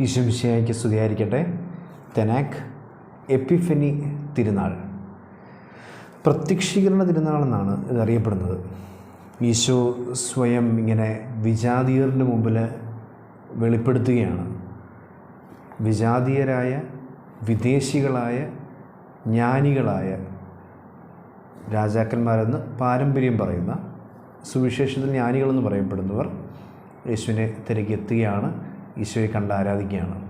ഈശ്വമിശിയായിക്ക് സ്തുതിയായിരിക്കട്ടെ. തെനാക്ക് എപ്പിഫനി തിരുനാൾ. പ്രത്യക്ഷീകരണ തിരുനാളെന്നാണ് ഇത് അറിയപ്പെടുന്നത് ഈശോ സ്വയം ഇങ്ങനെ വിജാതീയറിന്റെ മുമ്പിൽ വെളിപ്പെടുത്തുകയാണ്. വിജാതീയരായ വിദേശികളായ ജ്ഞാനികളായ രാജാക്കന്മാരെന്ന് പാരമ്പര്യം പറയുന്ന സുവിശേഷത്തിൽ ജ്ഞാനികളെന്ന് പറയപ്പെടുന്നവർ യേശുവിനെ തിരക്കി എത്തുകയാണ് ഈശോയെ കണ്ട് ആരാധിക്കുകയാണ്.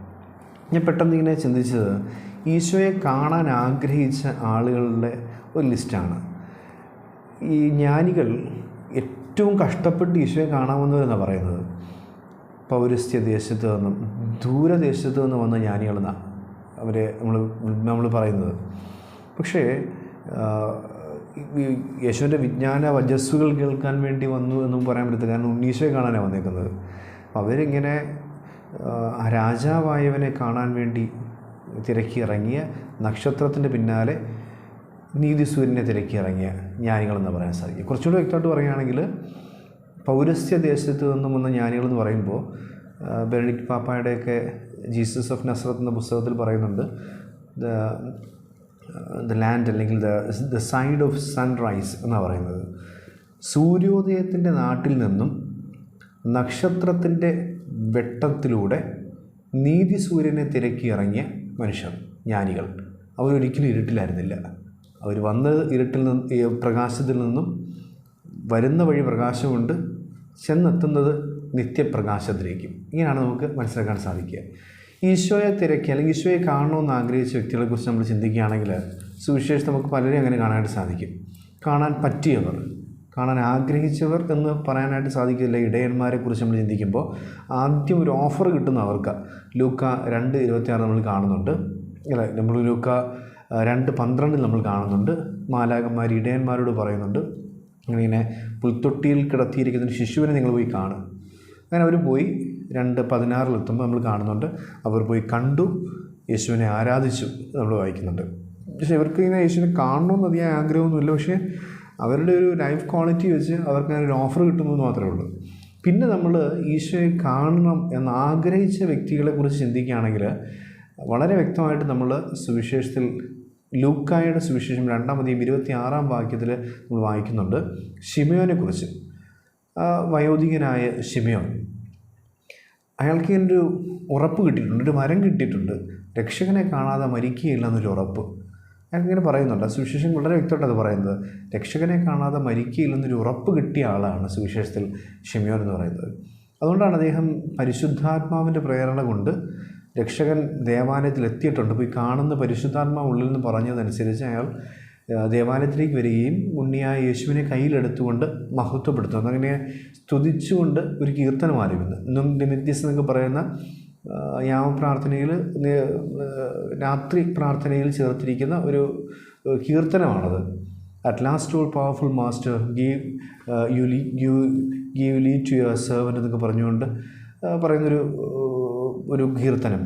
ഞാൻ പെട്ടെന്ന് ഇങ്ങനെ ചിന്തിച്ചത് ഈശോയെ കാണാൻ ആഗ്രഹിച്ച ആളുകളുടെ ഒരു ലിസ്റ്റാണ്. ഈ ജ്ഞാനികൾ ഏറ്റവും കഷ്ടപ്പെട്ട് ഈശോയെ കാണാമെന്നവരെന്നാണ് പറയുന്നത്. പൗരസ്ത്യ ദേശത്ത് നിന്നും ദൂരദേശത്ത് നിന്ന് വന്ന ജ്ഞാനികളെന്നാണ് അവരെ നമ്മൾ നമ്മൾ പറയുന്നത്. പക്ഷേ യേശുവിന്റെ വിജ്ഞാന വജസ്സുകൾ കേൾക്കാൻ വേണ്ടി വന്നു എന്നും പറയാൻ പറ്റത്തില്ല. കാരണം ഉണ്ണീശോയെ കാണാനാണ് വന്നേക്കുന്നത്. അവരിങ്ങനെ ആ രാജാവായവനെ കാണാൻ വേണ്ടി തിരക്കിയിറങ്ങിയ നക്ഷത്രത്തിന്റെ പിന്നാലെ നീതിസൂര്യനെ തിരക്കി ഇറങ്ങിയ ജ്ഞാനികളെന്ന് പറയാൻ സാധിക്കും. കുറച്ചുകൂടി വ്യക്തമായിട്ട് പറയുകയാണെങ്കിൽ പൗരസ്യ ദേശത്ത് നിന്നും വന്ന ജ്ഞാനികളെന്ന് പറയുമ്പോൾ ബെനഡിക്ട് പാപ്പായുടെയൊക്കെ ജീസസ് ഓഫ് നസ്രത്ത് എന്ന പുസ്തകത്തിൽ പറയുന്നുണ്ട് ദ ദ ലാൻഡ് അല്ലെങ്കിൽ the the side of sunrise എന്നാണ് പറയുന്നത്. സൂര്യോദയത്തിന്റെ നാട്ടിൽ നിന്നും നക്ഷത്രത്തിന്റെ വെട്ടത്തിലൂടെ നീതി സൂര്യനെ തിരക്കി ഇറങ്ങിയ മനുഷ്യർ ജ്ഞാനികൾ. അവരൊരിക്കലും ഇരുട്ടിലായിരുന്നില്ല. അവർ വന്നത് ഇരുട്ടിൽ നിന്ന് പ്രകാശത്തിൽ നിന്നും വരുന്ന വഴി പ്രകാശമുണ്ട്. ചെന്നെത്തുന്നത് നിത്യപ്രകാശത്തിലേക്കും. ഇങ്ങനെയാണ് നമുക്ക് മനസ്സിലാക്കാൻ സാധിക്കുക. ഈശോയെ തിരക്കി അല്ലെങ്കിൽ ഈശോയെ കാണണമെന്ന് ആഗ്രഹിച്ച വ്യക്തികളെക്കുറിച്ച് നമ്മൾ ചിന്തിക്കുകയാണെങ്കിൽ സുവിശേഷം നമുക്ക് പലരെയും അങ്ങനെ കാണാനായിട്ട് സാധിക്കും. കാണാൻ പറ്റിയവർ. കാണാൻ ആഗ്രഹിച്ചവർ എന്ന് പറയാനായിട്ട് സാധിക്കില്ല. ഇടയന്മാരെ കുറിച്ച് നമ്മൾ ചിന്തിക്കുമ്പോൾ ആദ്യം ഒരു ഓഫർ കിട്ടുന്ന അവർക്ക് ലൂക്ക രണ്ട് ഇരുപത്തിയാറ് നമ്മൾ കാണുന്നുണ്ട്. അല്ലേ? നമ്മൾ ലൂക്ക രണ്ട് പന്ത്രണ്ടിൽ നമ്മൾ കാണുന്നുണ്ട്. മാലാകന്മാർ ഇടയന്മാരോട് പറയുന്നുണ്ട്. ഇങ്ങനെ പുൽത്തൊട്ടിയിൽ കിടത്തിയിരിക്കുന്ന ഒരു ശിശുവിനെ നിങ്ങൾ പോയി കാണും. അങ്ങനെ അവർ പോയി രണ്ട് പതിനാറിലെത്തുമ്പോൾ നമ്മൾ കാണുന്നുണ്ട്. അവർ പോയി കണ്ടു. യേശുവിനെ ആരാധിച്ചു. നമ്മൾ വായിക്കുന്നുണ്ട്. പക്ഷേ ഇവർക്ക് ഇങ്ങനെ യേശുവിനെ കാണണമെന്ന് അധികം ആഗ്രഹമൊന്നുമില്ല. പക്ഷേ അവരുടെ ഒരു ലൈഫ് ക്വാളിറ്റി വെച്ച് അവർക്ക് ഒരു ഓഫർ എന്ന് മാത്രമേ ഉള്ളൂ. പിന്നെ നമ്മൾ ഈശോയെ കാണണം എന്ന് ആഗ്രഹിച്ച വ്യക്തികളെക്കുറിച്ച് ചിന്തിക്കുകയാണെങ്കിൽ വളരെ വ്യക്തമായിട്ട് നമ്മൾ സുവിശേഷത്തിൽ ലൂക്കായുടെ സുവിശേഷം രണ്ടാമതെയും ഇരുപത്തി ആറാം വാക്യത്തിൽ നമ്മൾ വായിക്കുന്നുണ്ട്. ഷിമയോനെക്കുറിച്ച് വയോധികനായ ഷിമയോൻ അയാൾക്ക് ഒരു ഉറപ്പ് കിട്ടിയിട്ടുണ്ട് ഒരു മരം കിട്ടിയിട്ടുണ്ട്. രക്ഷകനെ കാണാതെ മരിക്കുകയില്ല എന്നൊരു ഉറപ്പ്. അയാൾക്ക് പറയുന്നുണ്ട്. സുവിശേഷം വളരെ വ്യക്തമായിട്ട് അത് പറയുന്നത്. രക്ഷകനെ കാണാതെ മരിക്കില്ലെന്നൊരു ഉറപ്പ് കിട്ടിയ ആളാണ് സുവിശേഷത്തിൽ ഷെമിയോൻ എന്ന് പറയുന്നത്. അതുകൊണ്ടാണ് അദ്ദേഹം പരിശുദ്ധാത്മാവിന്റെ പ്രേരണ കൊണ്ട് രക്ഷകൻ ദേവാലയത്തിൽ എത്തിയിട്ടുണ്ട്. പോയി കാണുന്ന പരിശുദ്ധാത്മാവ് ഉള്ളിൽ നിന്ന് പറഞ്ഞതനുസരിച്ച് അയാൾ ദേവാലയത്തിലേക്ക് വരികയും ഉണ്ണിയായ യേശുവിനെ കയ്യിലെടുത്തുകൊണ്ട് മഹത്വപ്പെടുത്തുന്നു. അങ്ങനെ സ്തുതിച്ചുകൊണ്ട് ഒരു കീർത്തനം ആരംഭിക്കുന്നു. നിമിത്യസ് എന്നൊക്കെ പറയുന്ന യാമപ്രാർത്ഥനയിൽ രാത്രി പ്രാർത്ഥനയിൽ ചേർത്തിരിക്കുന്ന ഒരു കീർത്തനമാണത്. At last all powerful master give you leave you give leave to your servant എന്നൊക്കെ പറഞ്ഞുകൊണ്ട് പറയുന്നൊരു ഒരു കീർത്തനം.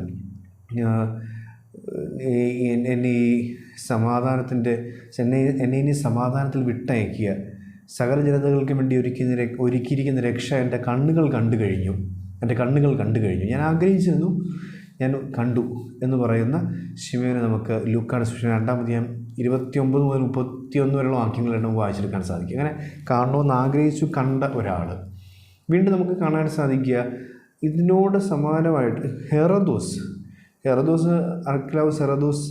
എന്നെ ഈ സമാധാനത്തിന്റെ എന്നെ എന്നെ ഇനി സമാധാനത്തിൽ വിട്ടയക്കുക. സകല ജനതകൾക്ക് വേണ്ടി ഒരുക്കി ഒരുക്കിയിരിക്കുന്ന രക്ഷ എന്റെ കണ്ണുകൾ കണ്ടു കഴിഞ്ഞു. എന്റെ കണ്ണുകൾ കണ്ടു കഴിഞ്ഞു. ഞാൻ ആഗ്രഹിച്ചിരുന്നു ഞാൻ കണ്ടു എന്ന് പറയുന്ന ശിവനെ നമുക്ക് ലൂക്കാട് സുഷൻ രണ്ടാമത് ഇരുപത്തി ഒമ്പത് മുതൽ മുപ്പത്തി ഒന്ന് വരെയുള്ള വാക്യങ്ങൾ നമുക്ക് വായിച്ചെടുക്കാൻ സാധിക്കും അങ്ങനെ കാണണമെന്ന് ആഗ്രഹിച്ചു കണ്ട ഒരാൾ വീണ്ടും നമുക്ക് കാണാൻ സാധിക്കുക ഇതിനോട് സമാനമായിട്ട് ഹെറദോസ് ഹെറദോസ് അർക്ലാവസ് ഹെറദോസ്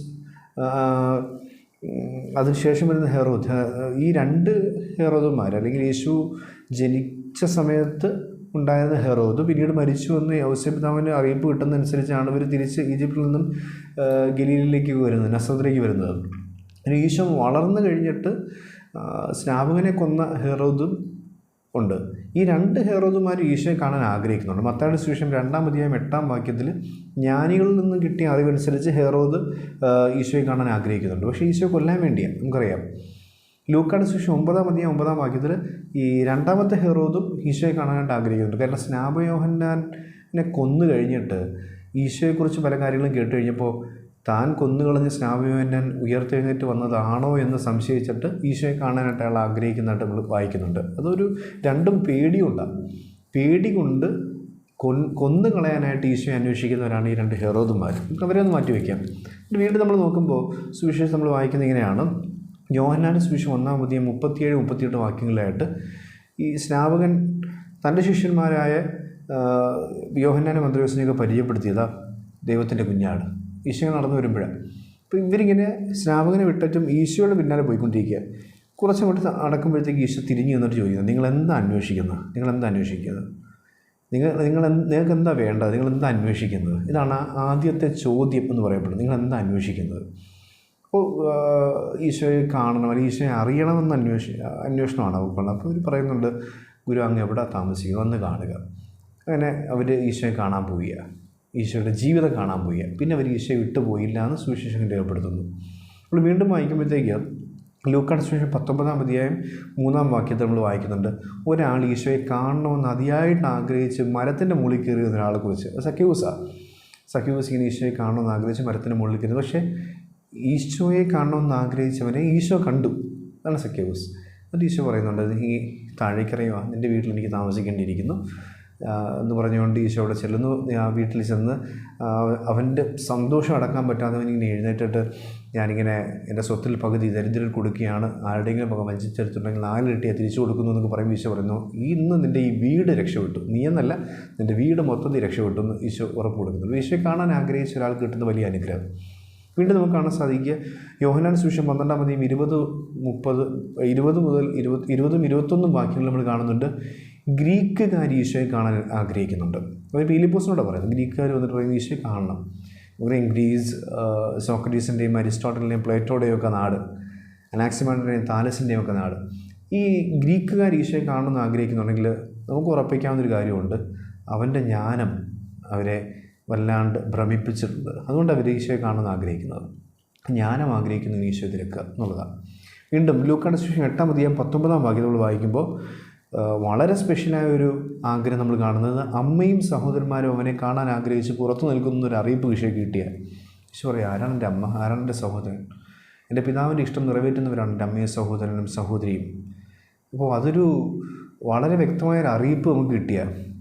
അതിനുശേഷം വരുന്ന ഹെറോദ് ഈ രണ്ട് ഹെറോദന്മാർ അല്ലെങ്കിൽ യേശു ജനിച്ച സമയത്ത് ഉണ്ടായിരുന്ന ഹെറോദ് പിന്നീട് മരിച്ചു എന്ന് പിതാവിന് അറിയിപ്പ് കിട്ടുന്നതനുസരിച്ചാണ് ഇവർ തിരിച്ച് ഈജിപ്തിൽ നിന്നും ഗലീലിലേക്ക് വരുന്നത് നസത്തിലേക്ക് വരുന്നത്. പിന്നെ ഈശോ വളർന്നു കഴിഞ്ഞിട്ട് സ്നാപകനെ കൊന്ന ഹെറോദും ഉണ്ട്. ഈ രണ്ട് ഹെറോദുമാരും ഈശോയെ കാണാൻ ആഗ്രഹിക്കുന്നുണ്ട്. മത്തായുടെ സുവിശേഷം രണ്ടാം അധ്യായം എട്ടാം വാക്യത്തിൽ ജ്ഞാനികളിൽ നിന്നും കിട്ടിയ അറിവനുസരിച്ച് ഹെറോദ് ഈശോയെ കാണാൻ ആഗ്രഹിക്കുന്നുണ്ട്. പക്ഷേ ഈശോ കൊല്ലാൻ വേണ്ടിയാണ് നമുക്കറിയാം. ലൂക്കാട് സുവിശേഷം ഒമ്പതാം അധികം ഒമ്പതാം വാക്യത്തിൽ ഈ രണ്ടാമത്തെ ഹെറോദും ഈശോയെ കാണാനായിട്ട് ആഗ്രഹിക്കുന്നുണ്ട്. കാരണം സ്നാപയോഹന്നാനെ കൊന്നു കഴിഞ്ഞിട്ട് ഈശോയെക്കുറിച്ച് പല കാര്യങ്ങളും കേട്ട് കഴിഞ്ഞപ്പോൾ താൻ കൊന്നുകളഞ്ഞ് സ്നാപയോഹന്നാൻ ഉയർത്തെഴുന്നേറ്റ് വന്നതാണോ എന്ന് സംശയിച്ചിട്ട് ഈശോയെ കാണാനായിട്ട് അയാൾ ആഗ്രഹിക്കുന്നതായിട്ട് നമ്മൾ വായിക്കുന്നുണ്ട്. അതൊരു രണ്ടും പേടിയുണ്ടാകും പേടി കൊണ്ട് കൊൻ കൊന്നു കളയാനായിട്ട് ഈശോയെ അന്വേഷിക്കുന്നവരാണ് ഈ രണ്ട് ഹെറോദുമാർ. അവരെ ഒന്ന് മാറ്റി വയ്ക്കാം വീണ്ടും നമ്മൾ നോക്കുമ്പോൾ സുവിശേഷം നമ്മൾ വായിക്കുന്നത് ഇങ്ങനെയാണ്. യോഹന്നാന്റെ സുവിശേഷം ഒന്നാം പുതിയ മുപ്പത്തിയേഴ് മുപ്പത്തിയെട്ട് വാക്യങ്ങളിലായിട്ട് ഈ സ്നാപകൻ തന്റെ ശിഷ്യന്മാരായ യോഹന്നാനും മന്ത്രിവസനെയൊക്കെ പരിചയപ്പെടുത്തിയതാ ദൈവത്തിന്റെ കുഞ്ഞാട്. ഈശോ നടന്നു വരുമ്പോഴാണ് അപ്പോൾ ഇവരിങ്ങനെ സ്നാപകനെ വിട്ടിട്ടും ഈശോയുടെ പിന്നാലെ പോയിക്കൊണ്ടിരിക്കുക. കുറച്ചങ്ങോട്ട് നടക്കുമ്പോഴത്തേക്ക് ഈശോ തിരിഞ്ഞു എന്നിട്ട് ചോദിക്കുന്നത് നിങ്ങൾ എന്താ അന്വേഷിക്കുന്നത് നിങ്ങൾ എന്താ അന്വേഷിക്കുന്നത്? നിങ്ങൾ നിങ്ങൾ നിങ്ങൾക്ക് എന്താ വേണ്ടത്? നിങ്ങൾ എന്താ അന്വേഷിക്കുന്നത്? ഇതാണ് ആദ്യത്തെ ചോദ്യം എന്ന് പറയപ്പെടുന്നത്. നിങ്ങൾ എന്താ അന്വേഷിക്കുന്നത്? അപ്പോൾ ഈശോയെ കാണണം അല്ലെങ്കിൽ ഈശോയെ അറിയണമെന്ന് അന്വേഷ അന്വേഷണമാണ് അവൾക്കുള്ളത് അപ്പോൾ ഇവർ പറയുന്നുണ്ട് ഗുരു അങ്ങ് എവിടെ താമസിക്കുക വന്ന് കാണുക. അങ്ങനെ അവർ ഈശോയെ കാണാൻ പോവുക ഈശോയുടെ ജീവിതം കാണാൻ പോവുക പിന്നെ അവർ ഈശോയെ വിട്ടുപോയില്ല എന്ന് സുവിശേഷം രേഖപ്പെടുത്തുന്നു. നമ്മൾ വീണ്ടും വായിക്കുമ്പോഴത്തേക്ക് ലൂക്കാട് സുവിശേഷം പത്തൊമ്പതാം അധ്യായം മൂന്നാം വാക്യത്തിൽ നമ്മൾ വായിക്കുന്നുണ്ട് ഒരാൾ ഈശോയെ കാണണമെന്ന് അതിയായിട്ട് ആഗ്രഹിച്ച് മരത്തിന്റെ മുകളിൽ കയറിയ ഒരാളെക്കുറിച്ച് സഖ്യൂസ സഖ്യൂസ് ഇങ്ങനെ ഈശോയെ കാണണമെന്ന് ആഗ്രഹിച്ച് മരത്തിന്റെ മുകളിൽ കയറി പക്ഷേ ഈശോയെ കാണണമെന്ന് ആഗ്രഹിച്ചവനെ ഈശോ കണ്ടു. അതാണ് സഖ്യവസ് എന്നിട്ട് ഈശോ പറയുന്നുണ്ട് നീ താഴേക്കറിയുവാ നിന്റെ വീട്ടിൽ എനിക്ക് താമസിക്കേണ്ടിയിരിക്കുന്നു. എന്ന് പറഞ്ഞുകൊണ്ട് ഈശോ അവിടെ ചെല്ലുന്നു. ആ വീട്ടിൽ ചെന്ന് അവന്റെ സന്തോഷം അടക്കാൻ പറ്റാതെ ഇങ്ങനെ എഴുന്നേറ്റിട്ട് ഞാനിങ്ങനെ എന്റെ സ്വത്തിൽ പകുതി ദരിദ്രർ കൊടുക്കുകയാണ് ആരുടെയെങ്കിലും പക വഞ്ചിച്ചെടുത്തിട്ടുണ്ടെങ്കിൽ നാലിരട്ടിയെ തിരിച്ചു കൊടുക്കുന്നു എന്നൊക്കെ പറയുമ്പോൾ ഈശോ പറയുന്നു ഇന്ന് നിന്റെ ഈ വീട് രക്ഷപ്പെട്ടു. നീ എന്നല്ല നിന്റെ വീട് മൊത്തത്തിൽ രക്ഷപ്പെട്ടു എന്ന് ഈശോ ഉറപ്പ് കൊടുക്കുന്നു. ഈശോയെ കാണാൻ ആഗ്രഹിച്ച ഒരാൾക്ക് കിട്ടുന്ന വലിയ അനുഗ്രഹം. വീണ്ടും നമുക്ക് കാണാൻ സാധിക്കുക. യോഹനാൻ സുവിശേഷം പന്ത്രണ്ടാം അധികം ഇരുപത് മുപ്പത് ഇരുപത് മുതൽ ഇരുപത് ഇരുപതും ഇരുപത്തൊന്നും വാക്യങ്ങൾ നമ്മൾ കാണുന്നുണ്ട്. ഗ്രീക്കുകാർ ഈശോയെ കാണാൻ ആഗ്രഹിക്കുന്നുണ്ട്. അതായത് പീലിപ്പോസിനോട് പറയുന്നത്. ഗ്രീക്കുകാർ വന്നിട്ട് പറയുന്നത് ഈശോയെ കാണണം. നമുക്ക് ഗ്രീസ് സോക്രട്ടീസിന്റെയും അരിസ്റ്റോട്ടലിന്റെയും പ്ലേറ്റോടെയും ഒക്കെ നാട് അനാക്സിമാന്റെയും താലസിന്റെയും ഒക്കെ നാട്. ഈ ഗ്രീക്കുകാർ ഈശോയെ കാണണമെന്ന് ആഗ്രഹിക്കുന്നുണ്ടെങ്കിൽ നമുക്ക് ഉറപ്പിക്കാവുന്നൊരു കാര്യമുണ്ട്. അവന്റെ ജ്ഞാനം അവരെ വല്ലാണ്ട് ഭ്രമിപ്പിച്ചിട്ടുണ്ട്. അതുകൊണ്ടാണ് അവർ ഈശോയെ കാണുമെന്ന് ആഗ്രഹിക്കുന്നത്. ജ്ഞാനം ആഗ്രഹിക്കുന്നു ഈശോ തിരക്കുക എന്നുള്ളതാണ്. വീണ്ടും ലൂക്കാണ് ശേഷം എട്ടാം അധികം പത്തൊമ്പതാം വാക്യം നമ്മൾ വായിക്കുമ്പോൾ വളരെ സ്പെഷ്യലായ ഒരു ആഗ്രഹം നമ്മൾ കാണുന്നത് അമ്മയും സഹോദരന്മാരും അവനെ കാണാൻ ആഗ്രഹിച്ച് പുറത്തു നിൽക്കുന്ന ഒരു അറിയിപ്പ് ഈശോ കിട്ടിയ ഈശോ പറയും ആരാണ് എന്റെ അമ്മ? ആരാണ് എന്റെ സഹോദരൻ? എന്റെ പിതാവിന്റെ ഇഷ്ടം നിറവേറ്റുന്നവരാണ് എന്റെ അമ്മയും സഹോദരനും സഹോദരിയും. അപ്പോൾ അതൊരു വളരെ വ്യക്തമായൊരു അറിയിപ്പ് നമുക്ക് കിട്ടിയ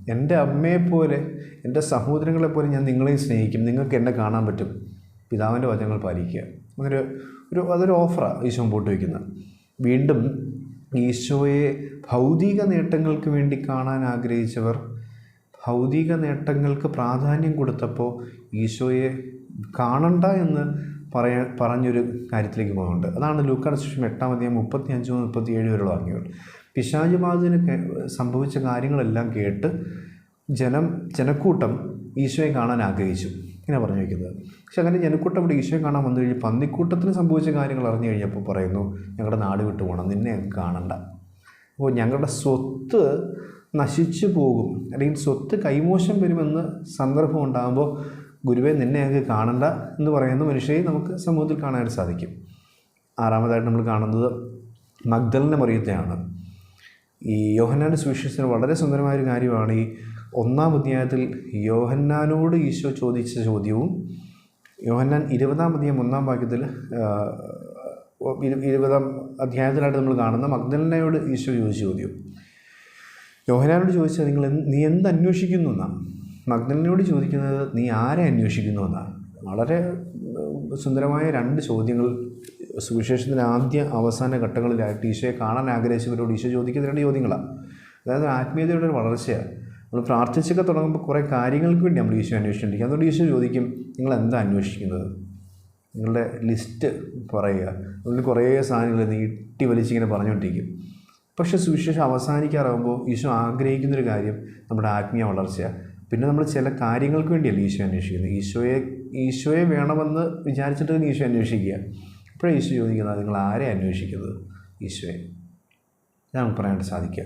എന്റെ അമ്മയെപ്പോലെ എന്റെ സഹോദരങ്ങളെപ്പോലെ ഞാൻ നിങ്ങളെയും സ്നേഹിക്കും. നിങ്ങൾക്ക് എന്നെ കാണാൻ പറ്റും. പിതാവിന്റെ വചനങ്ങൾ പാലിക്കുക. അങ്ങനൊരു ഒരു അതൊരു ഓഫറാണ് ഈശോ മുമ്പോട്ട് വയ്ക്കുന്നത്. വീണ്ടും ഈശോയെ ഭൗതിക നേട്ടങ്ങൾക്ക് വേണ്ടി കാണാൻ ആഗ്രഹിച്ചവർ ഭൗതിക നേട്ടങ്ങൾക്ക് പ്രാധാന്യം കൊടുത്തപ്പോൾ ഈശോയെ കാണണ്ട എന്ന് പറയാ പറഞ്ഞൊരു കാര്യത്തിലേക്ക് പോകുന്നുണ്ട്. അതാണ് ലൂക്കാട് ശേഷം എട്ടാം അധികം മുപ്പത്തി അഞ്ച് മുപ്പത്തി ഏഴ് വരെയുള്ള വാക്യങ്ങൾ. പിശാചുബാധിന് സംഭവിച്ച കാര്യങ്ങളെല്ലാം കേട്ട് ജനം ജനക്കൂട്ടം ഈശോയെ കാണാൻ ആഗ്രഹിച്ചു. ഇങ്ങനെ പറഞ്ഞു വയ്ക്കുന്നത് പക്ഷെ അങ്ങനെ ജനക്കൂട്ടം ഇവിടെ ഈശോയെ കാണാൻ വന്നു കഴിഞ്ഞ് പന്നിക്കൂട്ടത്തിന് സംഭവിച്ച കാര്യങ്ങൾ അറിഞ്ഞു കഴിഞ്ഞപ്പോൾ പറയുന്നു ഞങ്ങളുടെ നാട് വിട്ടു പോകണം നിന്നെ ഞങ്ങൾക്ക് കാണണ്ട. അപ്പോൾ ഞങ്ങളുടെ സ്വത്ത് നശിച്ചു പോകും അല്ലെങ്കിൽ സ്വത്ത് കൈമോശം വരുമെന്ന് സന്ദർഭം ഉണ്ടാകുമ്പോൾ ഗുരുവെ നിന്നെ ഞങ്ങൾക്ക് കാണണ്ട എന്ന് പറയുന്ന മനുഷ്യരെ നമുക്ക് സമൂഹത്തിൽ കാണാനായിട്ട് സാധിക്കും. ആറാമതായിട്ട് നമ്മൾ കാണുന്നത് മഗ്ദലിനെ മറിയത്തെയാണ്. ഈ യോഹന്നാന്റെ സുവിശേഷത്തിന് വളരെ സുന്ദരമായൊരു കാര്യമാണ് ഈ ഒന്നാം അധ്യായത്തിൽ യോഹന്നാനോട് ഈശോ ചോദിച്ച ചോദ്യവും യോഹന്നാൻ ഇരുപതാം അധ്യായം ഒന്നാം വാക്യത്തിൽ ഇരുപതാം അധ്യായത്തിലായിട്ട് നമ്മൾ കാണുന്ന മഗ്ദലനയോട് ഈശോ ചോദിച്ച ചോദ്യം. യോഹനാനോട് ചോദിച്ചാൽ നിങ്ങൾ നീ എന്ത് അന്വേഷിക്കുന്നു എന്നാണ് മഗ്ദലനോട് ചോദിക്കുന്നത് നീ ആരെ അന്വേഷിക്കുന്നു എന്നാണ് വളരെ സുന്ദരമായ രണ്ട് ചോദ്യങ്ങൾ സുവിശേഷത്തിന്റെ ആദ്യ അവസാന ഘട്ടങ്ങളിലായിട്ട് ഈശോയെ കാണാൻ ആഗ്രഹിച്ചവരോട് ഈശോ ചോദിക്കുന്ന രണ്ട് ചോദ്യങ്ങളാണ് അതായത് ആത്മീയതയുടെ ഒരു വളർച്ചയാണ് നമ്മൾ പ്രാർത്ഥിച്ചൊക്കെ തുടങ്ങുമ്പോൾ കുറേ കാര്യങ്ങൾക്ക് വേണ്ടി നമ്മൾ ഈശോ അന്വേഷിച്ചിരിക്കും അതുകൊണ്ട് ഈശോ ചോദിക്കും നിങ്ങൾ എന്താ അന്വേഷിക്കുന്നത്? നിങ്ങളുടെ ലിസ്റ്റ് പറയുക. അതിൽ കുറേ സാധനങ്ങൾ നീട്ടി വലിച്ചിങ്ങനെ പറഞ്ഞുകൊണ്ടിരിക്കും. പക്ഷേ സുവിശേഷം അവസാനിക്കാറാകുമ്പോൾ ഈശോ ആഗ്രഹിക്കുന്നൊരു കാര്യം നമ്മുടെ ആത്മീയ വളർച്ചയാണ് പിന്നെ നമ്മൾ ചില കാര്യങ്ങൾക്ക് വേണ്ടിയല്ല ഈശോ അന്വേഷിക്കുന്നത്? ഈശോയെ ഈശോയെ വേണമെന്ന് വിചാരിച്ചിട്ട് ഈശോ അന്വേഷിക്കുക. അപ്പോഴേ ഈശോ ചോദിക്കുന്നത്? നിങ്ങൾ ആരെ അന്വേഷിക്കുന്നത്? ഈശോയെ. ഞാൻ പറയാനായിട്ട് സാധിക്കുക.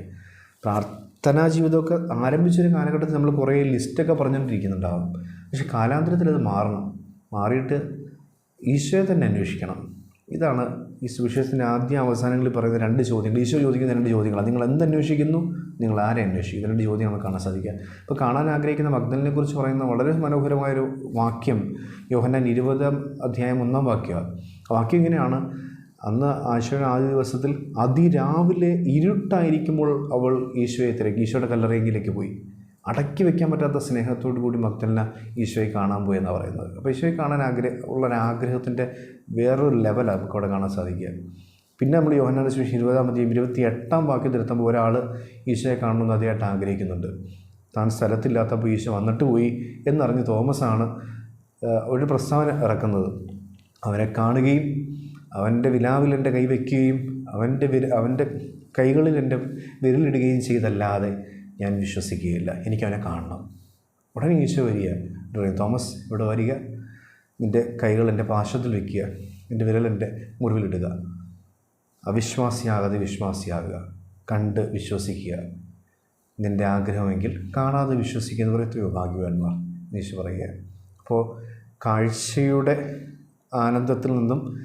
പ്രാർത്ഥനാ ജീവിതമൊക്കെ ആരംഭിച്ചൊരു കാലഘട്ടത്തിൽ നമ്മൾ കുറേ ലിസ്റ്റൊക്കെ പറഞ്ഞുകൊണ്ടിരിക്കുന്നുണ്ടാവും. പക്ഷെ കാലാന്തരത്തിൽ അത് മാറണം. മാറിയിട്ട് ഈശോയെ തന്നെ അന്വേഷിക്കണം. ഇതാണ് ഈ സുവിശേഷത്തിന്റെ ആദ്യ അവസാനങ്ങളിൽ പറയുന്ന രണ്ട് ചോദ്യങ്ങൾ ഈശോ ചോദിക്കുന്ന രണ്ട് ചോദ്യങ്ങളാണ് നിങ്ങൾ എന്ത് അന്വേഷിക്കുന്നു? നിങ്ങൾ ആരെ അന്വേഷിക്കും രണ്ട് ചോദ്യം നമുക്ക് കാണാൻ സാധിക്കുക ഇപ്പോൾ കാണാൻ ആഗ്രഹിക്കുന്ന മഗ്ദലിനെ കുറിച്ച് പറയുന്ന വളരെ മനോഹരമായൊരു വാക്യം യോഹന്നാൻ ഇരുപതാം അധ്യായം ഒന്നാം വാക്യമാണ് വാക്യം ഇങ്ങനെയാണ്. അന്ന് ആശയുടെ ആദ്യ ദിവസത്തിൽ അതിരാവിലെ ഇരുട്ടായിരിക്കുമ്പോൾ അവൾ ഈശോയെ തിരക്കി. ഈശോയുടെ കല്ലറയെങ്കിലേക്ക് പോയി. അടക്കി വെക്കാൻ പറ്റാത്ത സ്നേഹത്തോടു കൂടി മക്തലിനെ ഈശോയെ കാണാൻ പോയി എന്നാണ് പറയുന്നത്. അപ്പോൾ ഈശോയെ കാണാൻ ആഗ്രഹ ഉള്ള ഒരു ആഗ്രഹത്തിന്റെ വേറൊരു ലെവലാണ് നമുക്ക് അവിടെ കാണാൻ സാധിക്കുക. പിന്നെ നമ്മൾ യോഹനാന സുവിശേഷം ഇരുപതാമത്തെ ഇരുപത്തി എട്ടാം വാക്യം തിരുത്തുമ്പോൾ ഒരാൾ ഈശോയെ കാണണമെന്ന് അതിയായിട്ട് ആഗ്രഹിക്കുന്നുണ്ട്. താൻ സ്ഥലത്തില്ലാത്തപ്പോൾ ഈശോ വന്നിട്ട് പോയി എന്നറിഞ്ഞ് തോമസാണ് ഒരു പ്രസ്താവന ഇറക്കുന്നത്. അവനെ കാണുകയും അവന്റെ വിലാവിൽ എന്റെ കൈവയ്ക്കുകയും അവന്റെ വിര അവന്റെ കൈകളിൽ എന്റെ വിരലിടുകയും ചെയ്തല്ലാതെ ഞാൻ വിശ്വസിക്കുകയില്ല. എനിക്കവനെ കാണണം. ഉടനെ ഈശോ വരിക. പറയും തോമസ് ഇവിടെ വരിക. നിന്റെ കൈകൾ എന്റെ പാശത്തിൽ വയ്ക്കുക എന്റെ വിരൽ എന്റെ മുറിവിലിടുക. അവിശ്വാസിയാകാതെ വിശ്വാസിയാകുക. കണ്ട് വിശ്വസിക്കുക. നിന്റെ ആഗ്രഹമെങ്കിൽ കാണാതെ വിശ്വസിക്കുന്നവർ എത്രയോ ഭാഗ്യവാന്മാർ ഈശോ പറയുക. അപ്പോൾ കാഴ്ചയുടെ ആനന്ദത്തിൽ നിന്നും